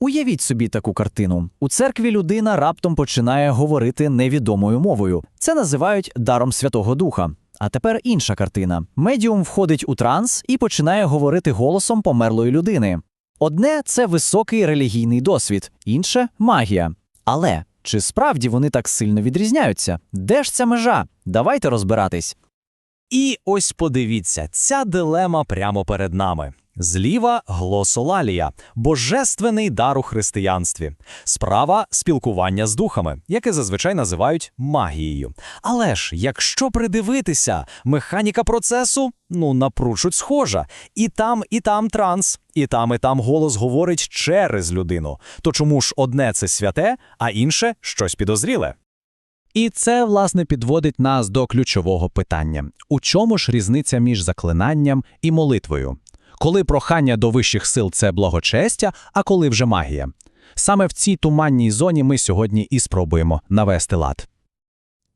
Уявіть собі таку картину. У церкві людина раптом починає говорити невідомою мовою. Це називають даром Святого Духа. А тепер інша картина. Медіум входить у транс і починає говорити голосом померлої людини. Одне це високий релігійний досвід, інше магія. Але чи справді вони так сильно відрізняються? Де ж ця межа? Давайте розбиратись. І ось подивіться, ця дилема прямо перед нами. Зліва глосолалія, божественний дар у християнстві. Справа спілкування з духами, яке зазвичай називають магією. Але ж, якщо придивитися, механіка процесу ну напручуть схожа. І там, і там транс, і там, і там голос говорить через людину. То чому ж одне це святе, а інше щось підозріле? І це, власне, підводить нас до ключового питання: у чому ж різниця між заклинанням і молитвою? Коли прохання до вищих сил це благочестя, а коли вже магія? Саме в цій туманній зоні ми сьогодні і спробуємо навести лад.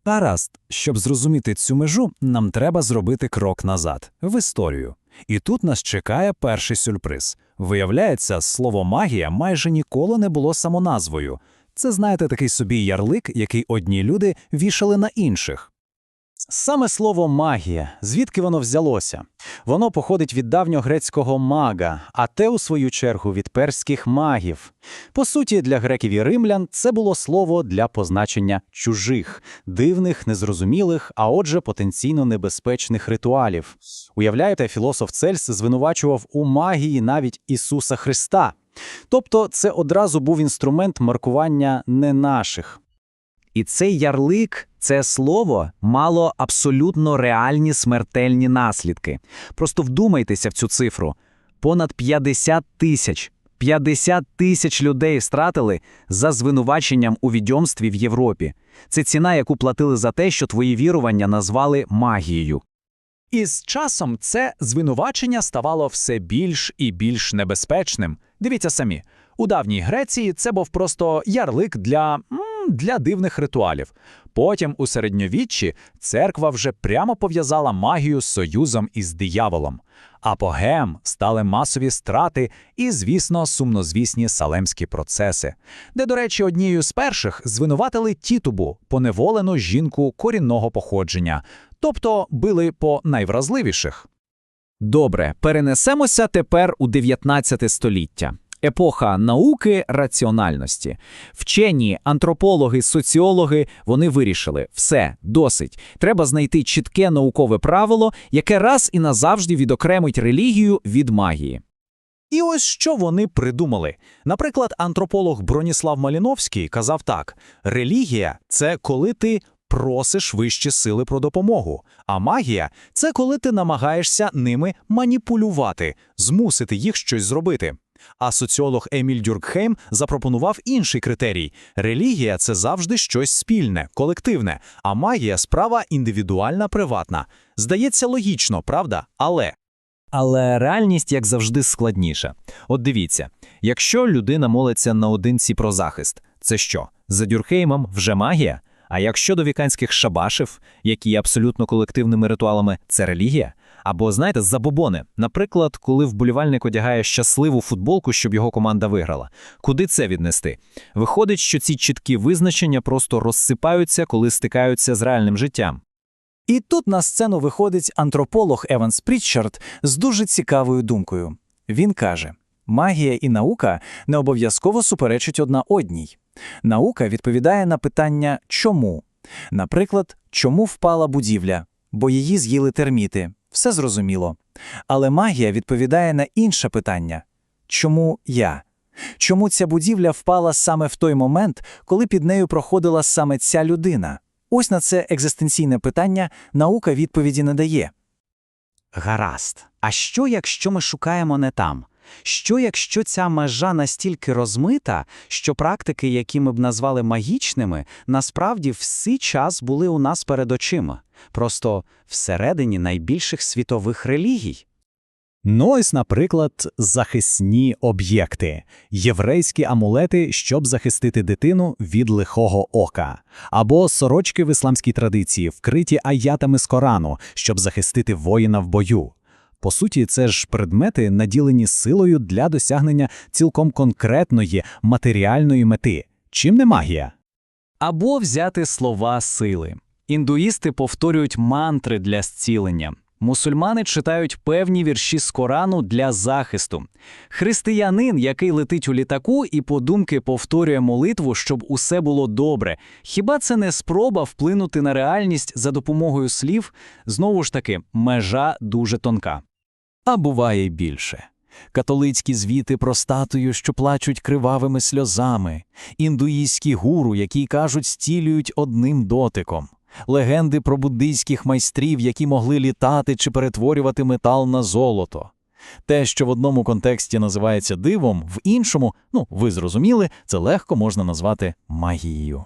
Гаразд, щоб зрозуміти цю межу, нам треба зробити крок назад, в історію. І тут нас чекає перший сюрприз. Виявляється, слово магія майже ніколи не було самоназвою. Це, знаєте, такий собі ярлик, який одні люди вішали на інших. Саме слово магія, звідки воно взялося? Воно походить від давньогрецького мага, а те, у свою чергу, від перських магів. По суті, для греків і римлян це було слово для позначення чужих, дивних, незрозумілих, а отже, потенційно небезпечних ритуалів. Уявляєте, філософ Цельс звинувачував у магії навіть Ісуса Христа. Тобто це одразу був інструмент маркування не наших. І цей ярлик, це слово мало абсолютно реальні смертельні наслідки. Просто вдумайтеся в цю цифру. Понад 50 тисяч. 50 тисяч людей стратили за звинуваченням у відьомстві в Європі. Це ціна, яку платили за те, що твої вірування назвали магією. І з часом це звинувачення ставало все більш і більш небезпечним. Дивіться самі, у давній Греції це був просто ярлик для, для дивних ритуалів. Потім у середньовіччі церква вже прямо пов'язала магію з союзом із дияволом. Апогем стали масові страти і, звісно, сумнозвісні салемські процеси, де, до речі, однією з перших звинуватили Тітубу, поневолену жінку корінного походження, тобто били по найвразливіших. Добре, перенесемося тепер у 19 століття. Епоха науки раціональності. Вчені, антропологи, соціологи вони вирішили все, досить. Треба знайти чітке наукове правило, яке раз і назавжди відокремить релігію від магії. І ось що вони придумали. Наприклад, антрополог Броніслав Маліновський казав так: релігія це коли ти просиш вищі сили про допомогу, а магія це коли ти намагаєшся ними маніпулювати, змусити їх щось зробити. А соціолог Еміль Дюркхейм запропонував інший критерій: релігія це завжди щось спільне, колективне, а магія справа індивідуальна, приватна. Здається, логічно, правда? Але Але реальність, як завжди, складніша. От дивіться, якщо людина молиться наодинці про захист, це що? За Дюрхеймом вже магія? А якщо до віканських шабашів, які є абсолютно колективними ритуалами, це релігія? Або, знаєте, забобони. Наприклад, коли вболівальник одягає щасливу футболку, щоб його команда виграла. Куди це віднести? Виходить, що ці чіткі визначення просто розсипаються, коли стикаються з реальним життям. І тут на сцену виходить антрополог Еванс Прітчард з дуже цікавою думкою. Він каже: магія і наука не обов'язково суперечать одна одній. Наука відповідає на питання чому. Наприклад, чому впала будівля, бо її з'їли терміти. Все зрозуміло. Але магія відповідає на інше питання чому я? Чому ця будівля впала саме в той момент, коли під нею проходила саме ця людина? Ось на це екзистенційне питання наука відповіді не дає. Гаразд. А що, якщо ми шукаємо не там? Що, якщо ця межа настільки розмита, що практики, які ми б назвали магічними, насправді всі час були у нас перед очима, просто всередині найбільших світових релігій? Ну ось, наприклад, захисні об'єкти, єврейські амулети, щоб захистити дитину від лихого ока, або сорочки в ісламській традиції, вкриті аятами з Корану, щоб захистити воїна в бою. По суті, це ж предмети, наділені силою для досягнення цілком конкретної матеріальної мети. Чим не магія? Або взяти слова сили. Індуїсти повторюють мантри для зцілення. Мусульмани читають певні вірші з Корану для захисту. Християнин, який летить у літаку і подумки повторює молитву, щоб усе було добре. Хіба це не спроба вплинути на реальність за допомогою слів? Знову ж таки, межа дуже тонка. А буває й більше. Католицькі звіти про статую, що плачуть кривавими сльозами, індуїзькі гуру, які кажуть, стілюють одним дотиком, легенди про буддийських майстрів, які могли літати чи перетворювати метал на золото. Те, що в одному контексті називається дивом, в іншому, ну, ви зрозуміли, це легко можна назвати магією.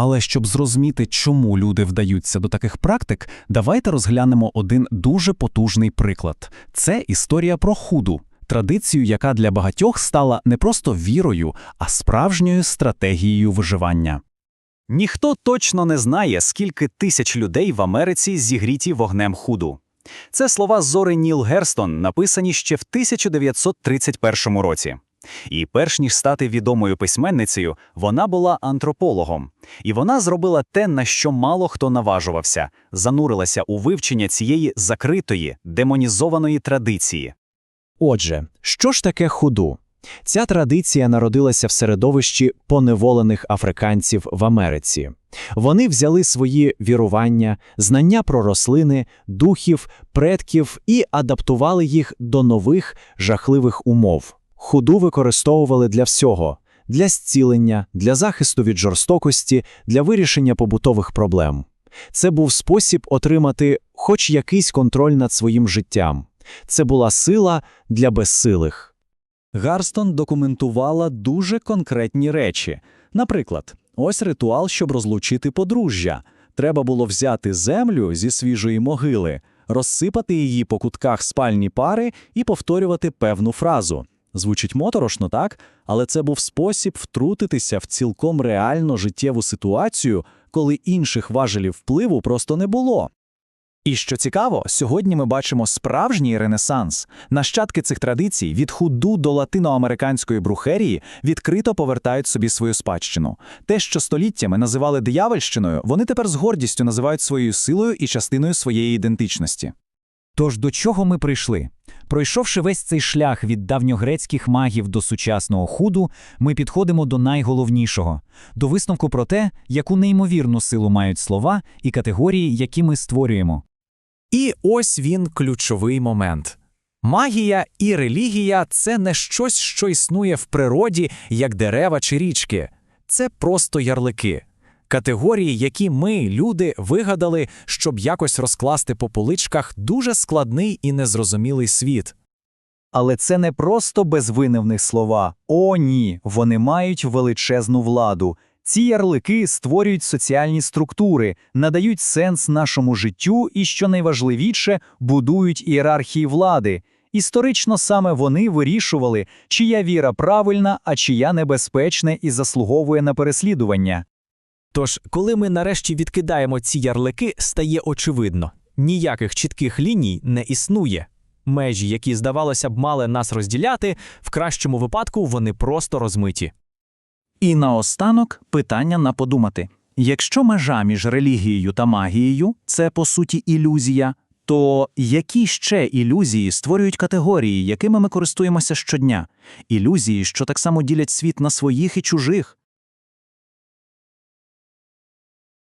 Але щоб зрозуміти, чому люди вдаються до таких практик, давайте розглянемо один дуже потужний приклад. Це історія про худу, традицію, яка для багатьох стала не просто вірою, а справжньою стратегією виживання. Ніхто точно не знає, скільки тисяч людей в Америці зігріті вогнем худу. Це слова Зори Ніл Герстон, написані ще в 1931 році. І перш ніж стати відомою письменницею, вона була антропологом. І вона зробила те, на що мало хто наважувався, занурилася у вивчення цієї закритої, демонізованої традиції. Отже, що ж таке худу? Ця традиція народилася в середовищі поневолених африканців в Америці. Вони взяли свої вірування, знання про рослини, духів, предків і адаптували їх до нових жахливих умов. Худу використовували для всього – для зцілення, для захисту від жорстокості, для вирішення побутових проблем. Це був спосіб отримати хоч якийсь контроль над своїм життям. Це була сила для безсилих. Гарстон документувала дуже конкретні речі. Наприклад, ось ритуал, щоб розлучити подружжя. Треба було взяти землю зі свіжої могили, розсипати її по кутках спальні пари і повторювати певну фразу. Звучить моторошно, так? Але це був спосіб втрутитися в цілком реальну життєву ситуацію, коли інших важелів впливу просто не було. І що цікаво, сьогодні ми бачимо справжній ренесанс. Нащадки цих традицій від худу до латиноамериканської брухерії відкрито повертають собі свою спадщину. Те, що століттями називали диявольщиною, вони тепер з гордістю називають своєю силою і частиною своєї ідентичності. Тож до чого ми прийшли? Пройшовши весь цей шлях від давньогрецьких магів до сучасного худу, ми підходимо до найголовнішого – до висновку про те, яку неймовірну силу мають слова і категорії, які ми створюємо. І ось він ключовий момент. Магія і релігія це не щось, що існує в природі, як дерева чи річки. Це просто ярлики. Категорії, які ми, люди, вигадали, щоб якось розкласти по поличках дуже складний і незрозумілий світ. Але це не просто безвиневних слова. О, ні, вони мають величезну владу. Ці ярлики створюють соціальні структури, надають сенс нашому життю і, що найважливіше, будують ієрархії влади. Історично саме вони вирішували, чия віра правильна, а чия небезпечна і заслуговує на переслідування. Тож, коли ми нарешті відкидаємо ці ярлики, стає очевидно ніяких чітких ліній не існує. Межі, які, здавалося б, мали нас розділяти, в кращому випадку вони просто розмиті. І наостанок питання на подумати. Якщо межа між релігією та магією це по суті ілюзія, то які ще ілюзії створюють категорії, якими ми користуємося щодня? Ілюзії, що так само ділять світ на своїх і чужих.